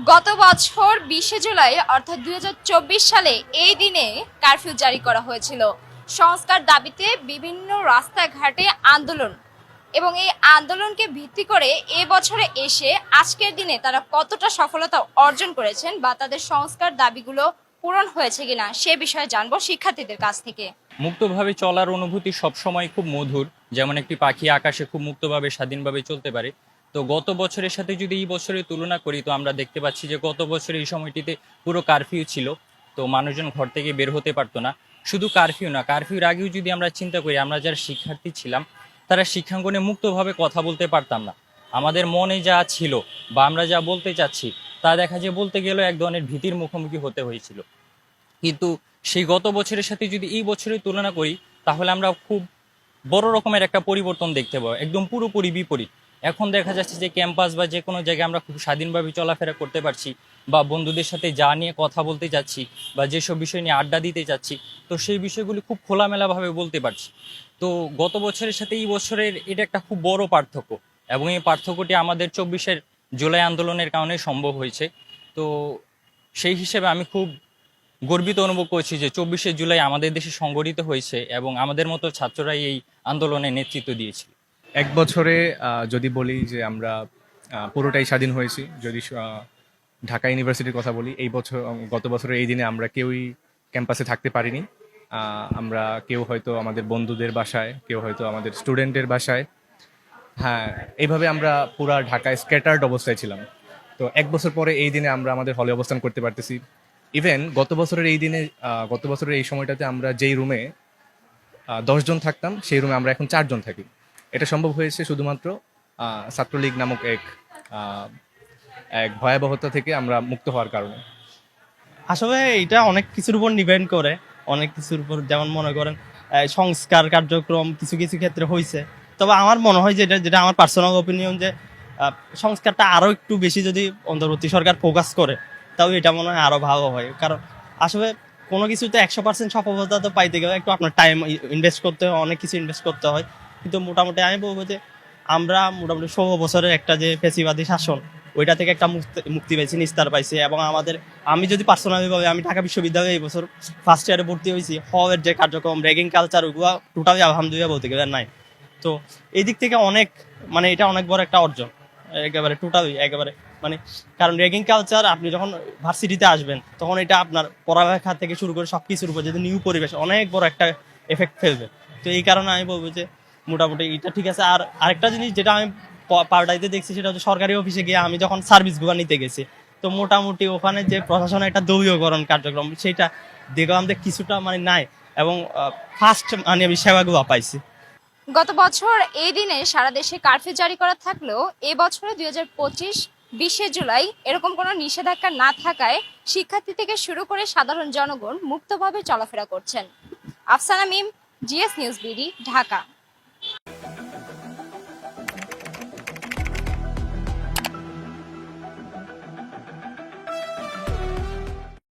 গত বছর বিশে জুলাই, অর্থাৎ দুই হাজার চব্বিশ সালে এই দিনে কারফিউ জারি করা হয়েছিল। সংস্কার দাবিতে বিভিন্ন রাস্তাঘাটে আন্দোলন এবং এই আন্দোলনকে ভিত্তি করে এ বছরে এসে আজকের দিনে তারা কতটা সফলতা অর্জন করেছেন বা তাদের সংস্কার দাবিগুলো পূরণ হয়েছে কিনা সে বিষয়ে জানব শিক্ষার্থীদের কাছ থেকে। মুক্তভাবে চলার অনুভূতি সবসময় খুব মধুর। যেমন একটি পাখি আকাশে খুব মুক্তভাবে, স্বাধীনভাবে চলতে পারে। তো গত বছরের সাথে যদি এই বছরের তুলনা করি, তো আমরা দেখতে পাচ্ছি যে গত বছর এই সময়টিতে পুরো কারফিউ ছিল। তো মানুষজন ঘর থেকে বের হতে পারতো না। শুধু কারফিউ না কারফিউর আগেও যদি আমরা চিন্তা করি, আমরা যারা শিক্ষার্থী ছিলাম, তারা শিক্ষাঙ্গনে মুক্তভাবে কথা বলতে পারতাম না। আমাদের মনে যা ছিল বা আমরা যা বলতে চাচ্ছি, তা দেখা যায় বলতে গেলেও এক ধরনের ভীতির মুখোমুখি হতে হয়েছিল। কিন্তু সেই গত বছরের সাথে যদি এই বছরের তুলনা করি, তাহলে আমরা খুব বড় রকমের একটা পরিবর্তন দেখতে পাবো। একদম পুরোপুরি বিপরীত। এখন দেখা যাচ্ছে যে ক্যাম্পাস বা যে কোনো জায়গায় আমরা খুব স্বাধীনভাবে চলাফেরা করতে পারছি বা বন্ধুদের সাথে যা নিয়ে কথা বলতে যাচ্ছি বা যেসব বিষয় নিয়ে আড্ডা দিতে যাচ্ছি, তো সেই বিষয়গুলি খুব খোলামেলাভাবে বলতে পারছি। তো গত বছরের সাথে এই বছরের এটা একটা খুব বড় পার্থক্য এবং এই পার্থক্যটি আমাদের চব্বিশের জুলাই আন্দোলনের কারণে সম্ভব হয়েছে। তো সেই হিসেবে আমি খুব গর্বিত অনুভব করছি যে চব্বিশে জুলাই আমাদের দেশে সংগঠিত হয়েছে এবং আমাদের মতো ছাত্ররাই এই আন্দোলনে নেতৃত্ব দিয়েছিল। এক বছরে যদি বলি যে আমরা পুরোটাই স্বাধীন হয়েছি, যদি ঢাকা ইউনিভার্সিটির কথা বলি, এই বছর, গত বছরের এই দিনে আমরা কেউই ক্যাম্পাসে থাকতে পারিনি। আমরা কেউ হয়তো আমাদের বন্ধুদের বাসায়, কেউ হয়তো আমাদের স্টুডেন্টের বাসায়। হ্যাঁ এইভাবে আমরা পুরা ঢাকায় স্ক্যাটার্ড অবস্থায় ছিলাম। তো এক বছর পরে এই দিনে আমরা আমাদের হলে অবস্থান করতে পারতেছি। ইভেন গত বছরের এই দিনে গত বছরের এই সময়টাতে আমরা যেই রুমে দশজন থাকতাম, সেই রুমে আমরা এখন চারজন থাকি। এটা সম্ভব হয়েছে শুধুমাত্র ছাত্রলীগ নামক এক এক ভয়াবহতা থেকে আমরা মুক্ত হওয়ার কারণে। আসলে এটা অনেক কিছুর উপর ডিপেন্ড করে, অনেক কিছুর উপর যেমন মনে করেন সংস্কার কার্যক্রম কিছু কিছু ক্ষেত্রে হয়েছে তবে আমার মনে হয় যেটা যেটা আমার পার্সোনাল ওপিনিয়ন যে সংস্কারটা আরও একটু বেশি যদি অন্তর্বর্তী সরকার ফোকাস করে, তাও এটা মনে হয় আরও ভালো হয়। কারণ আসলে কোনো কিছুতে একশো পার্সেন্ট সফলতা তো পাইতে গেলে একটু আপনার টাইম ইনভেস্ট করতে হয়, অনেক কিছু ইনভেস্ট করতে হয়। কিন্তু মোটামুটি আমি বলব যে আমরা মোটামুটি ষোলো বছরের একটা যে ফেসিবাদী শাসন, ওইটা থেকে একটা মুক্তি- পেয়েছি নিস্তার পাইছি এবং আমাদের, আমি যদি পার্সোনালি ভাবে আমি ঢাকা বিশ্ববিদ্যালয়ে এই বছর ফার্স্ট ইয়ারে ভর্তি হয়েছি, হওয়ার যে কার্যক্রম র্যাগিং কালচার ওগুলো টোটালি আলহামদুলিল্লাহ বলতে গেলে নাই। তো এই দিক থেকে অনেক মানে এটা অনেক বড় একটা অর্জন, একেবারে টোটালি একেবারে মানে কারণ র্যাগিং কালচার আপনি যখন ভার্সিটিতে আসবেন, তখন এটা আপনার পড়ালেখা থেকে শুরু করে সব কিছুর উপর যদি নিউ পরিবেশ, অনেক বড় একটা এফেক্ট ফেলবে। তো এই কারণে আমি বলব যে মোটামুটি। এটা ঠিক আছে। আর আরেকটা জিনিস যেটা আমি প- পাল্টাইতে দেখছি, সেটা হচ্ছে সরকারি অফিসে গিয়ে আমি যখন সার্ভিসগুলো নিতে গেছি, তো মোটামুটি ওখানে যে প্রশাসনের একটা দলীয়করণ কার্যক্রম, সেটা দেখলাম যে কিছুটা মানে নাই এবং ফার্স্ট মানে আমি সেবাগুলো পাইছি। গত বছর এই দিনে সারা দেশে কারফিউ জারি করা থাকলেও এ বছরে দুই হাজার পঁচিশ বিশে জুলাই এরকম কোনো নিষেধাজ্ঞা না থাকায় শিক্ষার্থী থেকে শুরু করে সাধারণ জনগণ মুক্তভাবে চলাফেরা করছেন। Afsana Mim, GS news BD, Dhaka.